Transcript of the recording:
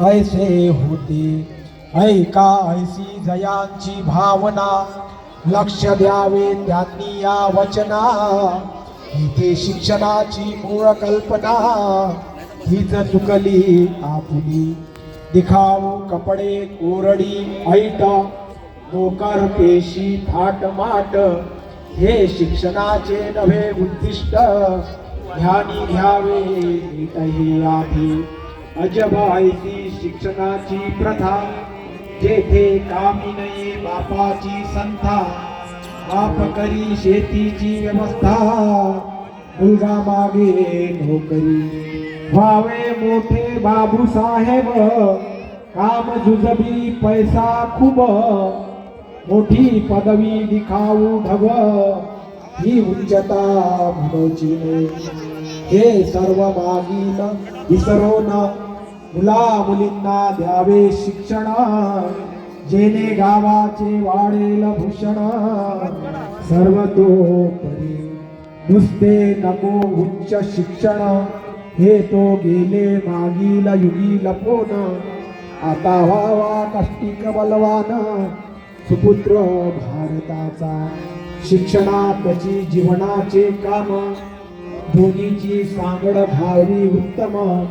ऐसे होते। ऐका ऐसी जयांची भावना लक्ष द्यावे त्यांनी या वचना। इथे शिक्षणाची मूळ कल्पना हीच चुकली आपुली। दिखाऊ कपडे कोरडी ऐट नोकर पेशी थाट माट हे शिक्षणाचे नवे उद्दिष्ट ध्यानी घ्यावे आधी। अजब शिक्षणाची प्रथा जेथे कामी नये बापाची संथा बाप करी शेतीची व्यवस्था. मुलगा मागे नोकरी व्हावे मोठे बाबू साहेब काम जुजबी पैसा खूप मोठी पदवी दिखाऊ ढग. ही उच्चता म्हणूची हे सर्व मागील विसरून मुला मुलींना द्यावे शिक्षण. जेने गावाचे वाढेल भूषण. सर्व तो परी नुसते नको उच्च शिक्षण. हे तो गेले मागील युगी लपोन आता व्हावा कष्टिक बलवान. सुपुत्र भारताचा शिक्षणातची जीवनाचे काम. दोन्हीची सांगड भावी उत्तम.